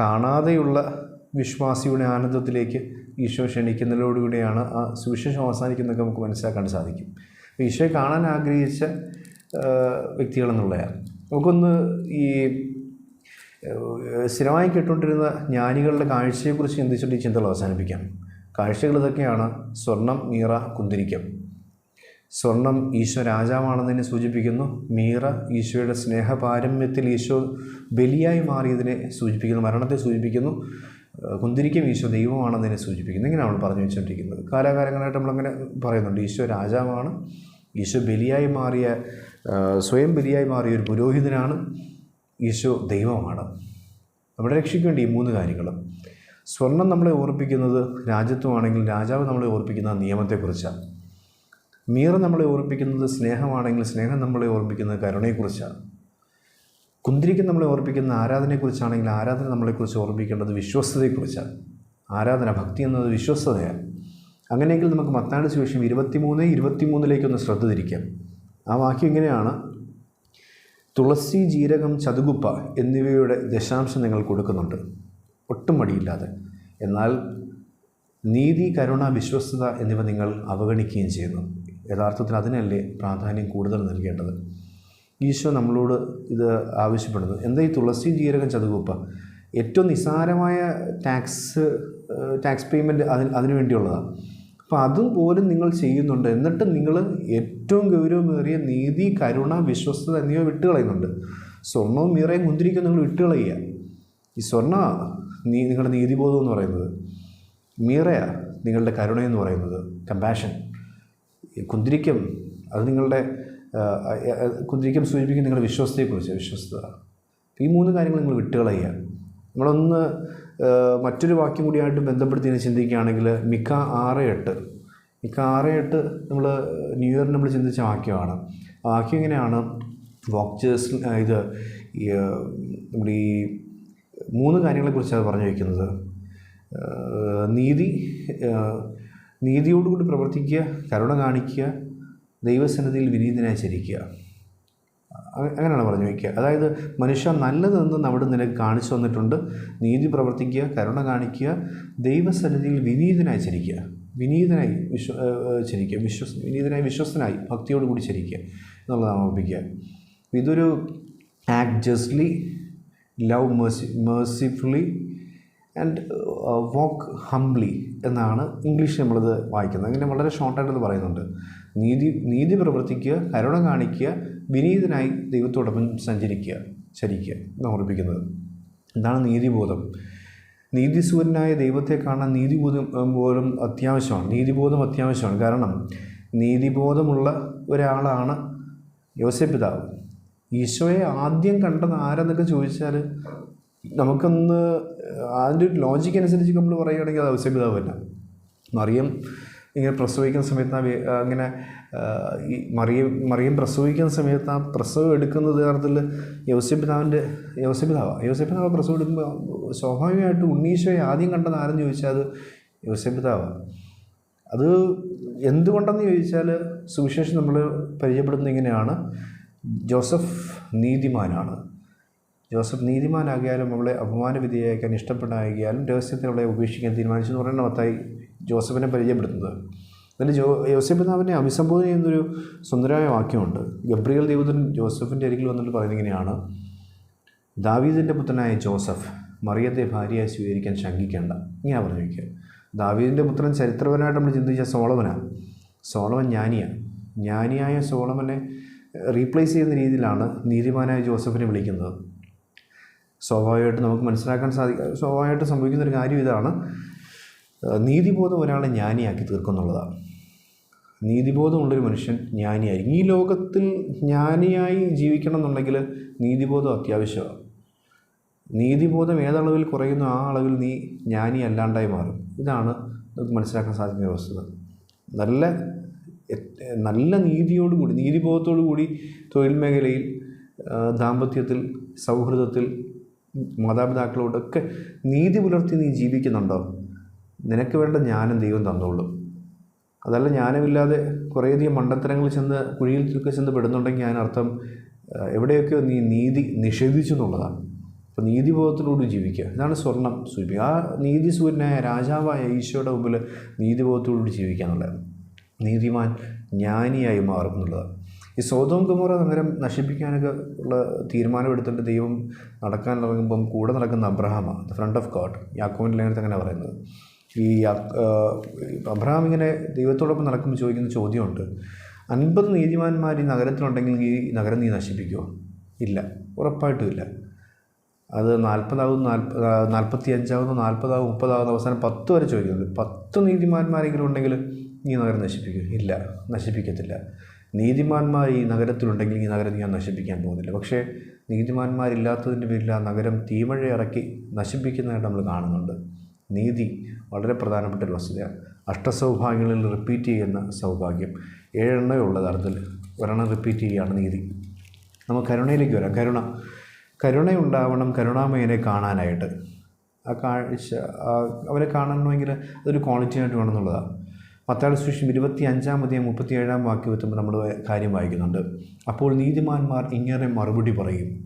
കാണാതെയുള്ള വിശ്വാസിയുടെ ആനന്ദത്തിലേക്ക് ഈശോ ക്ഷണിക്കുന്നതിലൂടെയാണ് ആ സുവിശേഷം അവസാനിക്കുന്നതൊക്കെ നമുക്ക് മനസ്സിലാക്കാൻ സാധിക്കും. ഈശോയെ കാണാൻ ആഗ്രഹിച്ച വ്യക്തികളെന്നുള്ളതാണ്. നമുക്കൊന്ന് ഈ സ്ഥിരമായി കേട്ടുകൊണ്ടിരുന്ന ജ്ഞാനികളുടെ കാഴ്ചയെക്കുറിച്ച് ചിന്തിച്ചിട്ട് ഈ ചിന്തകൾ അവസാനിപ്പിക്കാം. കാഴ്ചകൾ ഇതൊക്കെയാണ് സ്വർണം മീറ കുന്തിരിക്കം. സ്വർണം ഈശോ രാജാവാണെന്നതിനെ സൂചിപ്പിക്കുന്നു. മീറ ഈശോയുടെ സ്നേഹപാരമ്യത്തിൽ ഈശോ ബലിയായി മാറിയതിനെ സൂചിപ്പിക്കുന്നു മരണത്തെ സൂചിപ്പിക്കുന്നു. കുന്തിരിക്കം ഈശോ ദൈവമാണെന്നതിനെ സൂചിപ്പിക്കുന്നു. ഇങ്ങനെ നമ്മൾ പറഞ്ഞു വെച്ചുകൊണ്ടിരിക്കുന്നത് കാലാകാലങ്ങളായിട്ട് നമ്മളങ്ങനെ പറയുന്നുണ്ട്. ഈശോ രാജാവാണ്. ഈശോ ബലിയായി മാറിയ സ്വയം ബലിയായി മാറിയ ഒരു പുരോഹിതനാണ് ഈശോ ദൈവമാണ്. നമ്മുടെ രക്ഷയ്ക്ക് വേണ്ടി ഈ മൂന്ന് കാര്യങ്ങൾ സ്വർണം നമ്മളെ ഓർപ്പിക്കുന്നത് രാജ്യത്വമാണെങ്കിൽ രാജാവ് നമ്മളെ ഓർപ്പിക്കുന്ന നിയമത്തെക്കുറിച്ചാണ്. മീറ നമ്മളെ ഓർപ്പിക്കുന്നത് സ്നേഹമാണെങ്കിൽ സ്നേഹം നമ്മളെ ഓർപ്പിക്കുന്നത് കരുണയെക്കുറിച്ചാണ്. കുന്തിരിക്കം നമ്മളെ ഓർപ്പിക്കുന്ന ആരാധനയെക്കുറിച്ചാണെങ്കിൽ ആരാധന നമ്മളെക്കുറിച്ച് ഓർമ്മിക്കേണ്ടത് വിശ്വസ്തതയെക്കുറിച്ചാണ്. ആരാധന ഭക്തി എന്നത് വിശ്വസ്തതയാണ്. അങ്ങനെയെങ്കിൽ നമുക്ക് മത്താണ്ട് സുവിശേഷം ഇരുപത്തിമൂന്ന് ഇരുപത്തിമൂന്നിലേക്കൊന്ന് ശ്രദ്ധ തിരിക്കാം. ആ വാക്യം ഇങ്ങനെയാണ് തുളസി ജീരകം ചതുകുപ്പ എന്നിവയുടെ ദശാംശം നിങ്ങൾ കൊടുക്കുന്നുണ്ട്. ഒട്ടും മടിയില്ലാതെ. എന്നാൽ നീതി കരുണ വിശ്വസ്തത എന്നിവ നിങ്ങൾ അവഗണിക്കുകയും ചെയ്യുന്നു. യഥാർത്ഥത്തിൽ അതിനല്ലേ പ്രാധാന്യം കൂടുതൽ നൽകേണ്ടത്? ഈശോ നമ്മളോട് ഇത് ആവശ്യപ്പെടുന്നത് എന്താ ഈ തുളസി ജീരകം ചതുകുപ്പ? ഏറ്റവും നിസ്സാരമായ ടാക്സ് ടാക്സ് പേയ്മെന്റ് അതിന് അതിനു വേണ്ടിയുള്ളതാണ് അപ്പോൾ അതും പോലും നിങ്ങൾ ചെയ്യുന്നുണ്ട്. എന്നിട്ട് നിങ്ങൾ ഏറ്റവും ഗൗരവമേറിയ നീതി കരുണ വിശ്വസ്തത എന്നിവ വിട്ടുകളയുന്നുണ്ട്. സ്വർണവും മീറയും മുന്തിരിക്കും നിങ്ങൾ വിട്ടുകളയുക. ഈ സ്വർണ നീ നിങ്ങളുടെ നീതിബോധം എന്ന് പറയുന്നത്. മീറയാ നിങ്ങളുടെ കരുണയെന്ന് പറയുന്നത്. കമ്പാഷൻ കുന്തിരിക്കം അത് നിങ്ങളുടെ ആ, സൂചിപ്പിക്കും നിങ്ങളുടെ വിശ്വസ്തയെക്കുറിച്ച് വിശ്വസ്തത ഈ മൂന്ന് കാര്യങ്ങൾ നിങ്ങൾ വിട്ടുകളയുക. നമ്മളൊന്ന് മറ്റൊരു വാക്യം കൂടിയായിട്ട് ബന്ധപ്പെടുത്തി ചിന്തിക്കുകയാണെങ്കിൽ മിക്ക ആറ് എട്ട്. മിക്ക ആറ് എട്ട് നമ്മൾ ന്യൂ ഇയറിന് നമ്മൾ ചിന്തിച്ച വാക്യമാണ്. വാക്യം ഇങ്ങനെയാണ് വോക്ചേഴ്സ് ഇത് ഈ നമ്മുടെ ഈ മൂന്ന് കാര്യങ്ങളെക്കുറിച്ച് അത് പറഞ്ഞു വയ്ക്കുന്നത്. നീതി നീതിയോടുകൂടി പ്രവർത്തിക്കുക കരുണ കാണിക്കുക ദൈവസന്നിധിയിൽ വിനീതനായി ചരിക്കുക. അങ്ങനെയാണ് പറഞ്ഞു വയ്ക്കുക. അതായത് മനുഷ്യ നല്ലതെന്ന് അവിടെ നിനക്ക് കാണിച്ചു തന്നിട്ടുണ്ട്. നീതി പ്രവർത്തിക്കുക കരുണ കാണിക്കുക ദൈവസന്നിധിയിൽ വിനീതനായി ചരിക്കുക. വിനീതനായി വിശ്വ ചരിക്കുക. വിശ്വസ് വിനീതനായി വിശ്വസ്തനായി ഭക്തിയോട് കൂടി ചരിക്കുക എന്നുള്ളതാണ് ഓർപ്പിക്കുക ഇതൊരു act justly love mercy mercifully and walk humbly എന്നാണ് ഇംഗ്ലീഷ് നമ്മളിത് വായിക്കുന്നത്. അങ്ങനെ വളരെ ഷോർട്ടായിട്ടത് പറയുന്നുണ്ട്. നീതി നീതി പ്രവർത്തിക്കുക കരുണ കാണിക്കുക വിനീതനായി ദൈവത്തോടൊപ്പം സഞ്ചരിക്കുക ചരിക്കുക എന്ന് ഓർമ്മിപ്പിക്കുന്നത്. എന്താണ് നീതിബോധം. നീതിസൂര്യനായ ദൈവത്തെ കാണാൻ നീതിബോധം പോലും അത്യാവശ്യമാണ്. നീതിബോധം അത്യാവശ്യമാണ്. കാരണം നീതിബോധമുള്ള ഒരാളാണ് യോസെ പിതാവ്. ഈശോയെ ആദ്യം കണ്ടത് ആരെന്നൊക്കെ ചോദിച്ചാൽ നമുക്കൊന്ന് അതിന്റെ ഒരു ലോജിക്ക് അനുസരിച്ച് നമ്മൾ പറയുകയാണെങ്കിൽ അത് ഔസഫ് മറിയം ഇങ്ങനെ പ്രസവിക്കുന്ന സമയത്ത് ആ അങ്ങനെ ഈ മറിയം മറിയം പ്രസവിക്കുന്ന സമയത്ത് ആ പ്രസവം എടുക്കുന്നത് യഥാർത്ഥത്തിൽ യോസഫ് പിതാവിന്റെ യോസഫ് പിതാവാണ് യോസഫ് പിതാവ് പ്രസവം എടുക്കുമ്പോൾ സ്വാഭാവികമായിട്ട് ഉണ്ണീശോയെ ആദ്യം കണ്ടത് ആരെന്ന് ചോദിച്ചാൽ അത് യോസഫ് പിതാവാണ് അത് എന്തുകൊണ്ടെന്ന് ചോദിച്ചാൽ സുവിശേഷം നമ്മൾ പരിചയപ്പെടുന്നത് ഇങ്ങനെയാണ്. ജോസഫ് നീതിമാനാണ്. ജോസഫ് നീതിമാനാകിയാലും അവളെ അപമാനവിധേയാക്കാൻ ഇഷ്ടപ്പെടാകിയാലും രഹസ്യത്തിൽ അവളെ ഉപേക്ഷിക്കാൻ തീരുമാനിച്ചു എന്ന് പറയുന്ന മത്തായി ജോസഫിനെ പരിചയപ്പെടുത്തുന്നത്. എന്നിട്ട് ജോ ജോസഫ് പിതാവിനെ അഭിസംബോധന ചെയ്യുന്നൊരു സുന്ദരമായ വാക്യമുണ്ട്. ഗബ്രിയൽ ദൈവതൻ ജോസഫിന്റെ അരികിൽ വന്നിട്ട് പറയുന്നത് ഇങ്ങനെയാണ്. ദാവീദിന്റെ പുത്രനായ ജോസഫ് മറിയത്തെ ഭാര്യയായി സ്വീകരിക്കാൻ ശങ്കിക്കേണ്ട. ഇങ്ങനെ പറഞ്ഞു വയ്ക്കുക. ദാവീദിന്റെ പുത്രൻ ചരിത്രപരമായിട്ട് നമ്മൾ ചിന്തിച്ച സോളവനാണ് സോളവൻ ജ്ഞാനിയാണ് ജ്ഞാനിയായ സോളമനെ റീപ്ലേസ് ചെയ്യുന്ന രീതിയിലാണ് നീതിമാനായ ജോസഫിനെ വിളിക്കുന്നത്. സ്വാഭാവികമായിട്ട് നമുക്ക് മനസ്സിലാക്കാൻ സാധിക്കും സ്വാഭാവികമായിട്ട് സംഭവിക്കുന്ന ഒരു കാര്യം ഇതാണ്. നീതിബോധം ഒരാളെ ജ്ഞാനിയാക്കി തീർക്കുന്നുള്ളതാണ് നീതിബോധമുള്ളൊരു മനുഷ്യൻ ജ്ഞാനിയായിരിക്കും. ഈ ലോകത്തിൽ ജ്ഞാനിയായി ജീവിക്കണം എന്നുണ്ടെങ്കിൽ നീതിബോധം അത്യാവശ്യമാണ്. നീതിബോധം ഏതളവിൽ കുറയുന്നു ആ അളവിൽ നീ ജ്ഞാനി അല്ലാണ്ടായി മാറും. ഇതാണ് നമുക്ക് മനസ്സിലാക്കാൻ സാധിക്കുന്ന വസ്തുത. നല്ല നല്ല നീതിയോടുകൂടി നീതിബോധത്തോടു കൂടി തൊഴിൽ മേഖലയിൽ ദാമ്പത്യത്തിൽ സൗഹൃദത്തിൽ മാതാപിതാക്കളോടൊക്കെ നീതി പുലർത്തി നീ ജീവിക്കുന്നുണ്ടോ? നിനക്ക് വേണ്ട ജ്ഞാനം ദൈവം തന്നോളൂ. അതല്ല ജ്ഞാനമില്ലാതെ കുറേയധികം മണ്ടത്തരങ്ങൾ ചെന്ന് കുഴിയിലൊക്കെ ചെന്ന് പെടുന്നുണ്ടെങ്കിൽ അതിനർത്ഥം എവിടെയൊക്കെ നീ നീതി നിഷേധിച്ചു എന്നുള്ളതാണ്. അപ്പോൾ നീതിബോധത്തിലൂടെ ജീവിക്കുക. ഇതാണ് സ്വർണം സൂചിപ്പിക്കുക ആ നീതി സൂര്യനായ രാജാവായ ഈശോയുടെ മുമ്പിൽ നീതിബോധത്തോടുകൂടി ജീവിക്കുക എന്നുള്ളത് നീതിമാൻ ജ്ഞാനിയായി മാറും എന്നുള്ളതാണ്. ഈ സോതോം കുമോറ നഗരം നശിപ്പിക്കാനൊക്കെ ഉള്ള തീരുമാനമെടുത്തിട്ട് ദൈവം നടക്കാൻ ഇറങ്ങുമ്പം കൂടെ നടക്കുന്ന അബ്രഹാമാണ് ദ ഫ്രണ്ട് ഓഫ് ഗോഡ് യാക്കോവിന്റെ ലേഖനത്തിൽ അങ്ങനെ പറയുന്നത്. ഈ അബ്രഹാം ഇങ്ങനെ ദൈവത്തോടൊപ്പം നടക്കുമ്പോൾ ചോദിക്കുന്ന ചോദ്യമുണ്ട്. അൻപത് നീതിമാന്മാർ ഈ നഗരത്തിലുണ്ടെങ്കിൽ ഈ നഗരം നീ നശിപ്പിക്കുമോ ഇല്ല. ഉറപ്പായിട്ടും ഇല്ല. അത് നാൽപ്പതാവും നാൽപ്പ നാൽപ്പത്തി അഞ്ചാവുന്ന നാൽപ്പതാവും മുപ്പതാവുന്ന അവസാനം പത്ത് വരെ ചോദിക്കുന്നുണ്ട്. പത്ത് നീതിമാന്മാരെങ്കിലും ഉണ്ടെങ്കിൽ നീ നഗരം നശിപ്പിക്കും? ഇല്ല. നശിപ്പിക്കത്തില്ല. നീതിമാന്മാർ ഈ നഗരത്തിലുണ്ടെങ്കിൽ ഈ നഗരം ഞാൻ നശിപ്പിക്കാൻ പോകുന്നില്ല. പക്ഷേ നീതിമാന്മാരില്ലാത്തതിന്റെ പേരിൽ ആ നഗരം തീമഴ ഇറക്കി നശിപ്പിക്കുന്നതായിട്ട് നമ്മൾ കാണുന്നുണ്ട്. നീതി വളരെ പ്രധാനപ്പെട്ട ഒരു വസ്തുതയാണ്. അഷ്ടസൗഭാഗ്യങ്ങളിൽ റിപ്പീറ്റ് ചെയ്യുന്ന സൗഭാഗ്യം. ഏഴെണ്ണമേ ഉള്ള തരത്തിൽ ഒരെണ്ണം റിപ്പീറ്റ് ചെയ്യുകയാണ് നീതി. നമുക്ക് കരുണയിലേക്ക് വരാം. കരുണ. കരുണയുണ്ടാവണം കരുണാമയനെ കാണാനായിട്ട്. ആ കാഴ്ച അവരെ കാണണമെങ്കിൽ അതൊരു ക്വാളിറ്റി ആയിട്ട് വേണമെന്നുള്ളതാണ് മത്താട് സുവിശേഷം ഇരുപത്തി അഞ്ചാം അധികം മുപ്പത്തി ഏഴാം വാക്യം എത്തുമ്പോൾ നമ്മൾ കാര്യം വായിക്കുന്നുണ്ട്. അപ്പോൾ നീതിമാന്മാർ ഇങ്ങനെ മറുപടി പറയും.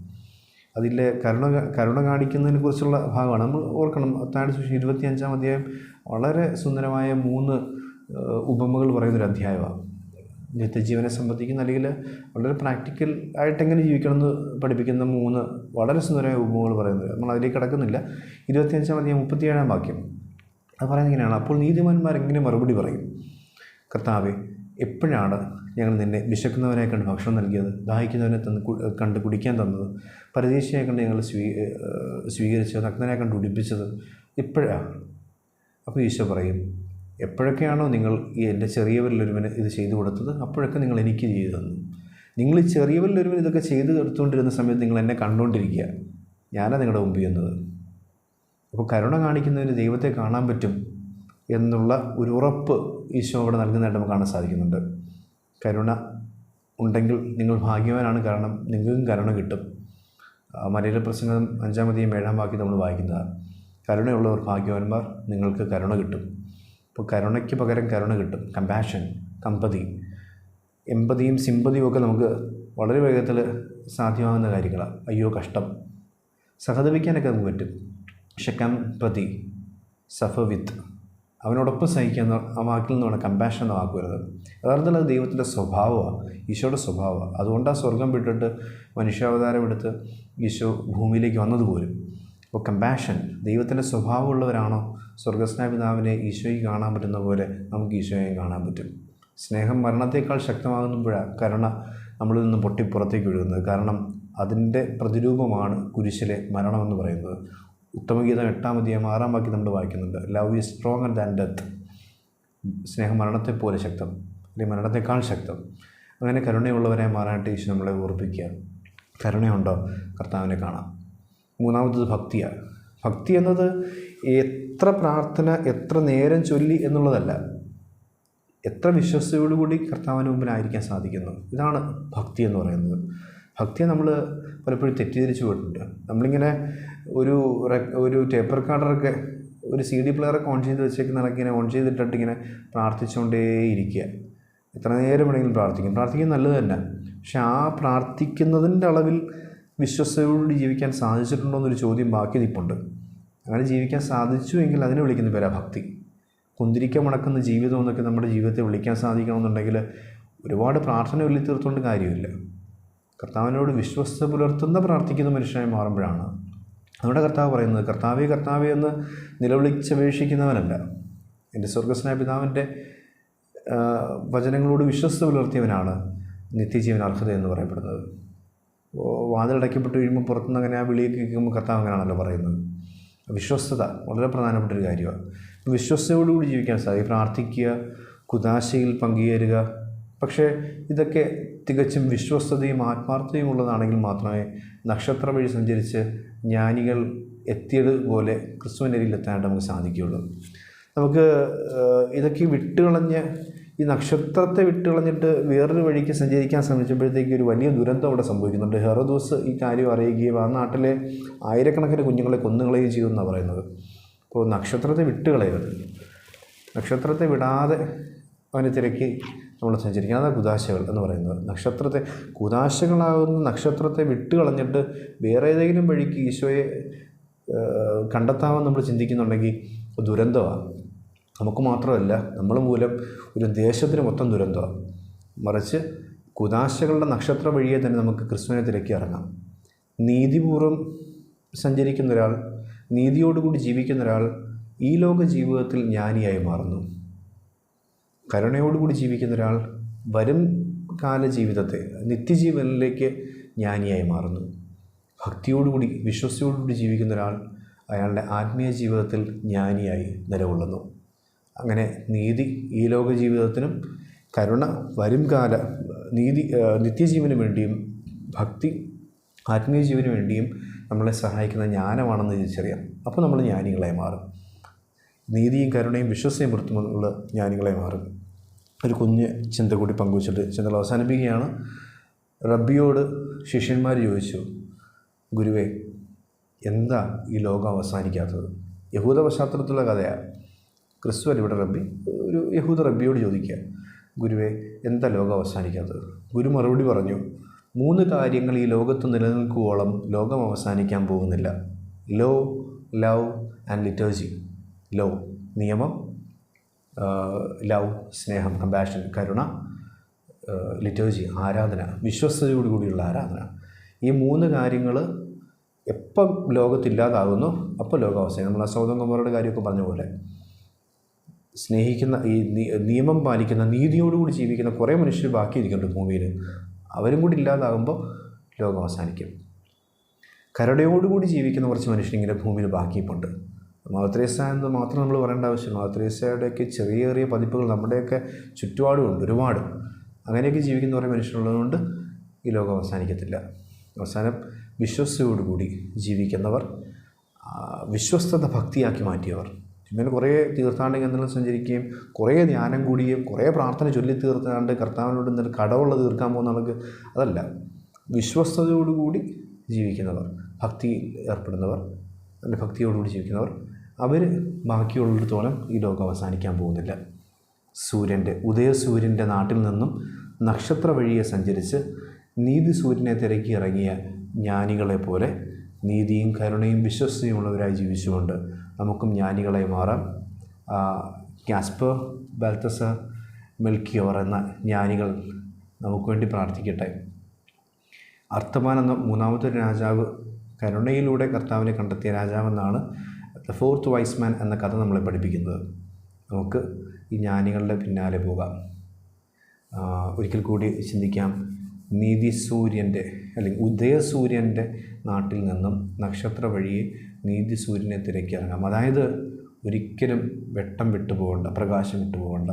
അതിലെ കരുണ കരുണ കാണിക്കുന്നതിനെ കുറിച്ചുള്ള ഭാഗമാണ്. നമ്മൾ ഓർക്കണം മത്താട് സുവിശേഷം ഇരുപത്തി അഞ്ചാം അധ്യായം വളരെ സുന്ദരമായ മൂന്ന് ഉപമകൾ പറയുന്നൊരു അധ്യായമാണ്. നിത്യജീവനെ സംബന്ധിക്കുന്ന അല്ലെങ്കിൽ വളരെ പ്രാക്ടിക്കൽ ആയിട്ട് എങ്ങനെ ജീവിക്കണം എന്ന് പഠിപ്പിക്കുന്ന മൂന്ന് വളരെ സുന്ദരമായ ഉപമകൾ പറയുന്നത് നമ്മൾ അതിലേക്ക് കിടക്കുന്നില്ല. ഇരുപത്തിയഞ്ചാം അധികം മുപ്പത്തിയേഴാം വാക്യം. അത് പറയുന്നത് ഇങ്ങനെയാണ്. അപ്പോൾ നീതിമാന്മാർ എങ്ങനെ മറുപടി പറയും? കർത്താവെ എപ്പോഴാണ് ഞങ്ങൾ നിന്നെ വിശക്കുന്നവനെ കണ്ട് ഭക്ഷണം നൽകിയത്? ദാഹിക്കുന്നവനെ തന്ന് കണ്ട് കുടിക്കാൻ തന്നത്? പരദേശിയെ കണ്ട് ഞങ്ങൾ സ്വീ സ്വീകരിച്ചത്? നഗ്നനെ കണ്ട് ഉടിപ്പിച്ചത്? ഇപ്പോഴാണ് അപ്പോൾ ഈശോ പറയും എപ്പോഴൊക്കെയാണോ നിങ്ങൾ ഈ എന്റെ ചെറിയവരിലൊരുവന് ഇത് ചെയ്തു കൊടുത്തത്? അപ്പോഴൊക്കെ നിങ്ങൾ എനിക്ക് ചെയ്തു തന്നു. നിങ്ങൾ ചെറിയവരിലൊരുവൻ ഇതൊക്കെ ചെയ്തു എടുത്തുകൊണ്ടിരുന്ന സമയത്ത് നിങ്ങൾ എന്നെ കണ്ടുകൊണ്ടിരിക്കുക. ഞാനാണ് നിങ്ങളുടെ മുമ്പിൽ വന്നത് അപ്പോൾ കരുണ കാണിക്കുന്നതിന് ദൈവത്തെ കാണാൻ പറ്റും എന്നുള്ള ഒരു ഉറപ്പ് ഈശോ അവിടെ നൽകുന്നതായിട്ട് നമുക്ക് കാണാൻ സാധിക്കുന്നുണ്ട്. കരുണ ഉണ്ടെങ്കിൽ നിങ്ങൾ ഭാഗ്യവാനാണ്. കാരണം നിങ്ങൾക്കും കരുണ കിട്ടും. മലയാള പ്രസംഗം അഞ്ചാമതെയും ഏഴാം വാക്യം നമ്മൾ വായിക്കുന്നതാണ്. കരുണയുള്ളവർ ഭാഗ്യവാന്മാർ നിങ്ങൾക്ക് കരുണ കിട്ടും. അപ്പോൾ കരുണയ്ക്ക് പകരം കരുണ കിട്ടും. കമ്പാഷൻ കമ്പതി എമ്പതിയും സിമ്പതിയും ഒക്കെ നമുക്ക് വളരെ വേഗത്തിൽ സാധ്യമാകുന്ന കാര്യങ്ങളാണ്. അയ്യോ കഷ്ടം. സഹതപിക്കാനൊക്കെ നമുക്ക് പറ്റും. പക്ഷെ കമ്പതി സഫർ വിത്ത് അവനോടൊപ്പം സഹിക്കുന്ന ആ വാക്കിൽ നിന്നാണ് കമ്പാഷൻ എന്ന വാക്ക് വരുന്നത്. യഥാർത്ഥത്തിൽ അത് ദൈവത്തിന്റെ സ്വഭാവമാണ് ഈശോയുടെ സ്വഭാവമാണ്. അതുകൊണ്ട് ആ സ്വർഗം വിട്ടിട്ട് മനുഷ്യാവതാരം എടുത്ത് ഈശോ ഭൂമിയിലേക്ക് വന്നതുപോലും അപ്പോൾ കമ്പാഷൻ ദൈവത്തിന്റെ സ്വഭാവമുള്ളവരാണോ? സ്വർഗസ്നാപിതാവിനെ ഈശോയ്ക്ക് കാണാൻ പറ്റുന്ന പോലെ നമുക്ക് ഈശോയെ കാണാൻ പറ്റും. സ്നേഹം മരണത്തേക്കാൾ ശക്തമാകുമ്പോഴാണ് കരുണ നമ്മളിൽ നിന്ന് പൊട്ടി പുറത്തേക്ക് ഒഴുകുന്നത്. കാരണം അതിന്റെ പ്രതിരൂപമാണ് കുരിശിലെ മരണമെന്ന് പറയുന്നത്. ഉത്തമഗീതം എട്ടാം അധ്യായം ആറാം വാക്യം നമ്മൾ വായിക്കുന്നുണ്ട്. Love is stronger than death സ്നേഹം മരണത്തെ പോലെ ശക്തം. അല്ലെങ്കിൽ മരണത്തെക്കാൾ ശക്തം. അങ്ങനെ കരുണയുള്ളവരെ മാറാനായിട്ട് ഈശോ നമ്മളെ ഓർപ്പിക്കുക. കരുണയുണ്ടോ? കർത്താവിനെ കാണാം. മൂന്നാമത്തത് ഭക്തിയാണ് ഭക്തി എന്നത് എത്ര പ്രാർത്ഥന എത്ര നേരം ചൊല്ലി എന്നുള്ളതല്ല. എത്ര വിശ്വസ്തയോടുകൂടി കർത്താവിന് മുമ്പിലായിരിക്കാൻ സാധിക്കുന്നു. ഇതാണ് ഭക്തി എന്ന് പറയുന്നത്. ഭക്തിയെ നമ്മൾ പലപ്പോഴും തെറ്റിദ്ധരിച്ചു പോയിട്ടുണ്ട്. നമ്മളിങ്ങനെ ഒരു ഒരു ടേപ്പ് കാർഡറൊക്കെ ഒരു സി ഡി പ്ലെയറൊക്കെ ഓൺ ചെയ്ത് വെച്ചേക്കുന്ന ഇങ്ങനെ ഓൺ ചെയ്തിട്ടിട്ട് ഇങ്ങനെ പ്രാർത്ഥിച്ചുകൊണ്ടേ ഇരിക്കുക എത്ര നേരം വേണമെങ്കിലും പ്രാർത്ഥിക്കും. പ്രാർത്ഥിക്കുന്നത് നല്ലത് തന്നെ പക്ഷെ ആ പ്രാർത്ഥിക്കുന്നതിന്റെ അളവിൽ വിശ്വസ്തയോട് ജീവിക്കാൻ സാധിച്ചിട്ടുണ്ടോ എന്നൊരു ചോദ്യം ബാക്കി നിൽപ്പുണ്ട് അങ്ങനെ ജീവിക്കാൻ സാധിച്ചു എങ്കിൽ അതിനെ വിളിക്കുന്ന പേരാ ഭക്തി. കുന്തിരിക്ക മുടക്കുന്ന ജീവിതം എന്നൊക്കെ നമ്മുടെ ജീവിതത്തെ വിളിക്കാൻ സാധിക്കണമെന്നുണ്ടെങ്കിൽ ഒരുപാട് പ്രാർത്ഥന വലിയ തീർത്തുകൊണ്ട് കാര്യമില്ല. കർത്താവിനോട് വിശ്വസ്ത പുലർത്തുന്ന പ്രാർത്ഥിക്കുന്ന മനുഷ്യനായി മാറുമ്പോഴാണ്. നമ്മുടെ കർത്താവ് പറയുന്നത് കർത്താവേ കർത്താവെ എന്ന് നിലവിളിച്ചപേക്ഷിക്കുന്നവനല്ല. എന്റെ സ്വർഗസ്നായ പിതാവിന്റെ വചനങ്ങളോട് വിശ്വസ്ത പുലർത്തിയവനാണ് നിത്യജീവൻ അർഹത എന്ന് പറയപ്പെടുന്നത്. വാതിലടയ്ക്കപ്പെട്ട് കഴിയുമ്പോൾ പുറത്തുനിന്ന് അങ്ങനെ ആ വിളിയൊക്കെ കേൾക്കുമ്പോൾ കർത്താവ് അങ്ങനെയാണല്ലോ പറയുന്നത്. വിശ്വസ്തത വളരെ പ്രധാനപ്പെട്ടൊരു കാര്യമാണ്. വിശ്വസ്തയോടുകൂടി ജീവിക്കാൻ സാധിക്കും. പ്രാർത്ഥിക്കുക കുതാശയിൽ പങ്കുചേരുക. പക്ഷേ ഇതൊക്കെ തികച്ചും വിശ്വസ്തതയും ആത്മാർത്ഥതയും ഉള്ളതാണെങ്കിൽ മാത്രമേ നക്ഷത്ര വഴി സഞ്ചരിച്ച് ജ്ഞാനികൾ എത്തിയതുപോലെ ക്രിസ്തുവിനരിയിൽ എത്താനായിട്ട് നമുക്ക് സാധിക്കുകയുള്ളൂ. നമുക്ക് ഇതൊക്കെ വിട്ടുകളഞ്ഞ് ഈ നക്ഷത്രത്തെ വിട്ടുകളഞ്ഞിട്ട് വേറൊരു വഴിക്ക് സഞ്ചരിക്കാൻ ശ്രമിച്ചപ്പോഴത്തേക്ക് ഒരു വലിയ ദുരന്തം അവിടെ സംഭവിക്കുന്നുണ്ട്. ഹെറോദോസ് ഈ കാര്യം അറിയുകയും ആ നാട്ടിലെ ആയിരക്കണക്കിന് കുഞ്ഞുങ്ങളെ കൊന്നുകളയും ചെയ്തു എന്നാണ് പറയുന്നത്. അപ്പോൾ നക്ഷത്രത്തെ വിട്ടുകളയരുത്. നക്ഷത്രത്തെ വിടാതെ അവനെ തിരക്കി നമ്മൾ സഞ്ചരിക്കുന്നത്. അതാണ് കുതാശകൾ എന്ന് പറയുന്നത്. നക്ഷത്രത്തെ കുതാശകളാകുന്ന നക്ഷത്രത്തെ വിട്ടുകളഞ്ഞിട്ട് വേറെ ഏതെങ്കിലും വഴിക്ക് ഈശോയെ കണ്ടെത്താമെന്ന് നമ്മൾ ചിന്തിക്കുന്നുണ്ടെങ്കിൽ ദുരന്തമാണ്. നമുക്ക് മാത്രമല്ല നമ്മൾ മൂലം ഒരു ദേശത്തിന് മൊത്തം ദുരന്തമാണ്. മറിച്ച് കുതാശകളുടെ നക്ഷത്ര വഴിയെ തന്നെ നമുക്ക് ക്രിസ്തുവിനെ തിരക്കി ഇറങ്ങാം. നീതിപൂർവം സഞ്ചരിക്കുന്ന ഒരാൾ നീതിയോടുകൂടി ജീവിക്കുന്ന ഒരാൾ ഈ ലോക ജീവിതത്തിൽ ജ്ഞാനിയായി മാറുന്നു. കരുണയോടുകൂടി ജീവിക്കുന്ന ഒരാൾ വരും കാല ജീവിതത്തെ നിത്യജീവനിലേക്ക് ജ്ഞാനിയായി മാറുന്നു. ഭക്തിയോടുകൂടി വിശ്വസ്തയോടുകൂടി ജീവിക്കുന്ന ഒരാൾ അയാളുടെ ആത്മീയ ജീവിതത്തിൽ ജ്ഞാനിയായി നിലകൊള്ളുന്നു. അങ്ങനെ നീതി ഈ ലോക ജീവിതത്തിനും കരുണ വരുംകാല നീതി നിത്യജീവന് വേണ്ടിയും ഭക്തി ആത്മീയ ജീവന് വേണ്ടിയും നമ്മളെ സഹായിക്കുന്ന ജ്ഞാനമാണെന്ന് തിരിച്ചറിയാം. അപ്പോൾ നമ്മൾ ജ്ഞാനികളായി മാറും. നീതിയും കരുണയും വിശ്വസയും പുറത്തുമുള്ള ജ്ഞാനികളായി മാറും. ഒരു കുഞ്ഞ് ചിന്ത കൂടി പങ്കുവച്ചിട്ട് ചിന്തകൾ അവസാനിപ്പിക്കുകയാണ്. റബ്ബിയോട് ശിഷ്യന്മാർ ചോദിച്ചു ഗുരുവേ എന്താ ഈ ലോകം അവസാനിക്കാത്തത്? യഹൂദ പശ്ചാത്തലത്തിലുള്ള കഥയാണ് ക്രിസ്തു അല്ല ഇവിടെ റബ്ബി. ഒരു യഹൂദ റബ്ബിയോട് ചോദിക്കുക ഗുരുവേ എന്താ ലോകം അവസാനിക്കാത്തത്? ഗുരു മറുപടി പറഞ്ഞു മൂന്ന് കാര്യങ്ങൾ ഈ ലോകത്ത് നിലനിൽക്കുവോളം ലോകം അവസാനിക്കാൻ പോകുന്നില്ല. Law love and liturgy law നിയമം ലവ് സ്നേഹം കമ്പാഷൻ കരുണ ലിറ്റേജി ആരാധന വിശ്വസ്തയോടുകൂടിയുള്ള ആരാധന. ഈ മൂന്ന് കാര്യങ്ങൾ എപ്പം ലോകത്തില്ലാതാകുന്നു അപ്പോൾ ലോക അവസാനം നമ്മൾ ആ സൗദം കുമാരുടെ കാര്യമൊക്കെ പറഞ്ഞ പോലെ സ്നേഹിക്കുന്ന ഈ നിയമം പാലിക്കുന്ന നീതിയോടുകൂടി ജീവിക്കുന്ന കുറേ മനുഷ്യർ ബാക്കിയിരിക്കുന്നുണ്ട് ഭൂമിയിൽ. അവരും കൂടി ഇല്ലാതാകുമ്പോൾ ലോകം അവസാനിക്കും. കരടയോടുകൂടി ജീവിക്കുന്ന കുറച്ച് മനുഷ്യരിങ്ങനെ ഭൂമിയിൽ ബാക്കിയിപ്പുണ്ട്. മദത്രേസ എന്ന് മാത്രം നമ്മൾ പറയേണ്ട ആവശ്യം മദത്രേസയുടെയൊക്കെ ചെറിയ ചെറിയ പതിപ്പുകൾ നമ്മുടെയൊക്കെ ചുറ്റുപാടുമുണ്ട് ഒരുപാട്. അങ്ങനെയൊക്കെ ജീവിക്കുന്ന കുറേ മനുഷ്യരുള്ളതുകൊണ്ട് ഈ ലോകം അവസാനിക്കത്തില്ല. അവസാനം വിശ്വസ്തയോടുകൂടി ജീവിക്കുന്നവർ വിശ്വസ്തത ഭക്തിയാക്കി മാറ്റിയവർ. ഇങ്ങനെ കുറേ തീർത്ഥാടന കേന്ദ്രങ്ങൾ സഞ്ചരിക്കുകയും കുറേ ധ്യാനം കൂടിയും കുറേ പ്രാർത്ഥന ചൊല്ലി തീർത്താണ്ട് കർത്താവിനോട് എന്തെങ്കിലും കടവുള്ള തീർക്കാൻ പോകുന്ന ആൾക്ക് അതല്ല. വിശ്വസ്തയോടുകൂടി ജീവിക്കുന്നവർ ഭക്തിയിൽ ഏർപ്പെടുന്നവർ അല്ലെങ്കിൽ ഭക്തിയോടുകൂടി ജീവിക്കുന്നവർ അവർ ബാക്കിയുള്ളിടത്തോളം ഈ ലോകം അവസാനിക്കാൻ പോകുന്നില്ല. സൂര്യന്റെ ഉദയസൂര്യന്റെ നാട്ടിൽ നിന്നും നക്ഷത്ര വഴിയെ സഞ്ചരിച്ച് നീതി സൂര്യനെ തിരക്കി ഇറങ്ങിയ ജ്ഞാനികളെപ്പോലെ നീതിയും കരുണയും വിശ്വസ്തയുമുള്ളവരായി ജീവിച്ചുകൊണ്ട് നമുക്കും ജ്ഞാനികളെ മാറാം. ക്യാസ്പർ ബാൽത്തസ മെൽക്കിയോർ എന്ന ജ്ഞാനികൾ നമുക്ക് വേണ്ടി പ്രാർത്ഥിക്കട്ടെ. അർത്ഥമാൻ എന്ന മൂന്നാമത്തെ രാജാവ് കരുണയിലൂടെ കർത്താവിനെ കണ്ടെത്തിയ രാജാവെന്നാണ് ദ ഫോർത്ത് വൈസ് മാൻ എന്ന കഥ നമ്മളെ പഠിപ്പിക്കുന്നത്. നമുക്ക് ഈ ജ്ഞാനികളുടെ പിന്നാലെ പോകാം. ഒരിക്കൽ കൂടി ചിന്തിക്കാം. നീതി സൂര്യന്റെ അല്ലെങ്കിൽ ഉദയസൂര്യന്റെ നാട്ടിൽ നിന്നും നക്ഷത്ര വഴിയെ നീതി സൂര്യനെ തിരക്കി അതായത് ഒരിക്കലും വെട്ടം വിട്ടുപോകണ്ട പ്രകാശം വിട്ടുപോകണ്ട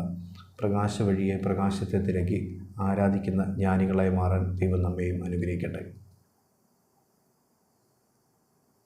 പ്രകാശ വഴിയെ പ്രകാശത്തെ തിരക്കി ആരാധിക്കുന്ന ജ്ഞാനികളായി മാറാൻ ദൈവം നമ്മയും അനുഗ്രഹിക്കട്ടെ.